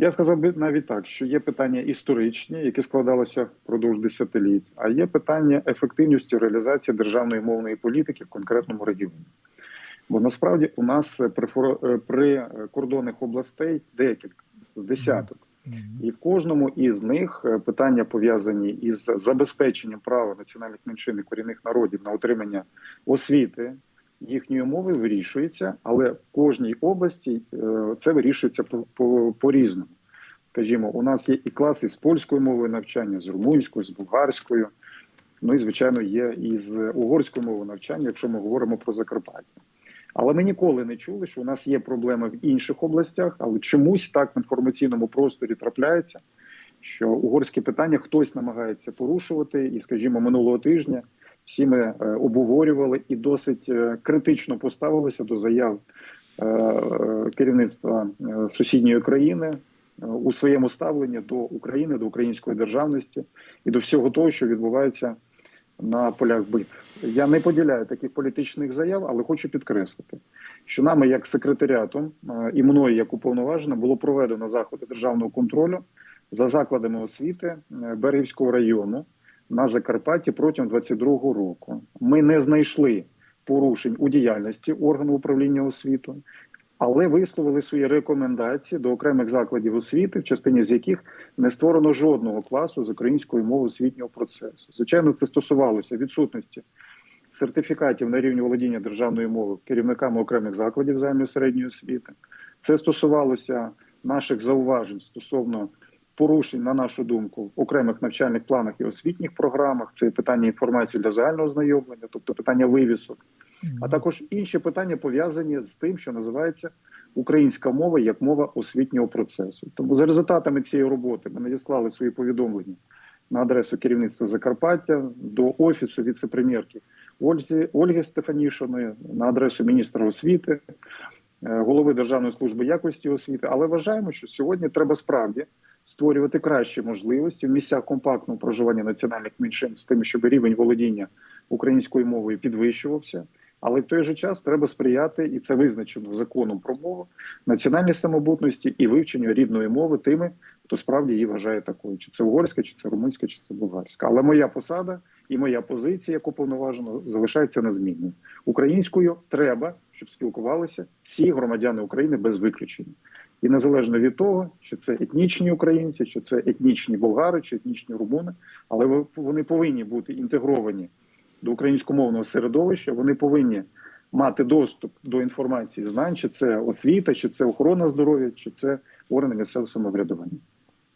Я сказав би навіть так, що є питання історичні, які складалися впродовж десятиліть, а є питання ефективності реалізації державної мовної політики в конкретному регіоні. Бо насправді у нас при, е, при кордонних областей декілька з десяток. І в кожному із них е, питання пов'язані із забезпеченням права національних меншин і корінних народів на отримання освіти їхньої мови вирішується, але в кожній області е, це вирішується по- по- по-різному. Скажімо, у нас є і класи з польською мовою навчання, з румунською, з болгарською. Ну і звичайно є і з угорською мовою навчання, якщо ми говоримо про Закарпаття. Але ми ніколи не чули, що у нас є проблеми в інших областях, але чомусь так в інформаційному просторі трапляється, що угорське питання хтось намагається порушувати, і, скажімо, минулого тижня всі ми е, обговорювали і досить е, критично поставилися до заяв е, керівництва сусідньої країни у своєму ставленні до України, до української державності і до всього того, що відбувається на полях битв. Я не поділяю таких політичних заяв, але хочу підкреслити, що нами, як секретаріатом і мною, як уповноважено, було проведено заходи державного контролю за закладами освіти Берегівського району на Закарпатті протягом 22-го року. Ми не знайшли порушень у діяльності органу управління освітою, але висловили свої рекомендації до окремих закладів освіти, в частині з яких не створено жодного класу з української мови освітнього процесу. Звичайно, це стосувалося відсутності сертифікатів на рівні володіння державною мовою керівниками окремих закладів загальної середньої освіти. Це стосувалося наших зауважень стосовно порушень, на нашу думку, в окремих навчальних планах і освітніх програмах. Це питання інформації для загального знайомлення, тобто питання вивісок, а також інші питання пов'язані з тим, що називається українська мова як мова освітнього процесу. Тому за результатами цієї роботи ми надіслали свої повідомлення на адресу керівництва Закарпаття до офісу віце-прем'єрки Ользі Ольги Стефанішиної, на адресу міністра освіти, е, голови Державної служби якості освіти. Але вважаємо, що сьогодні треба справді створювати кращі можливості в місцях компактного проживання національних меншин з тим, щоб рівень володіння українською мовою підвищувався. Але в той же час треба сприяти, і це визначено законом про мову національній самобутності і вивченню рідної мови тими, хто справді її вважає такою, чи це угорська, чи це румунська, чи це болгарська. Але моя посада і моя позиція, як уповноважено, залишається незмінною. Українською треба, щоб спілкувалися всі громадяни України без виключення. І незалежно від того, чи це етнічні українці, чи це етнічні болгари, чи етнічні румуни, але вони повинні бути інтегровані до українськомовного середовища, вони повинні мати доступ до інформації знань, чи це освіта, чи це охорона здоров'я, чи це органи місцевого самоврядування.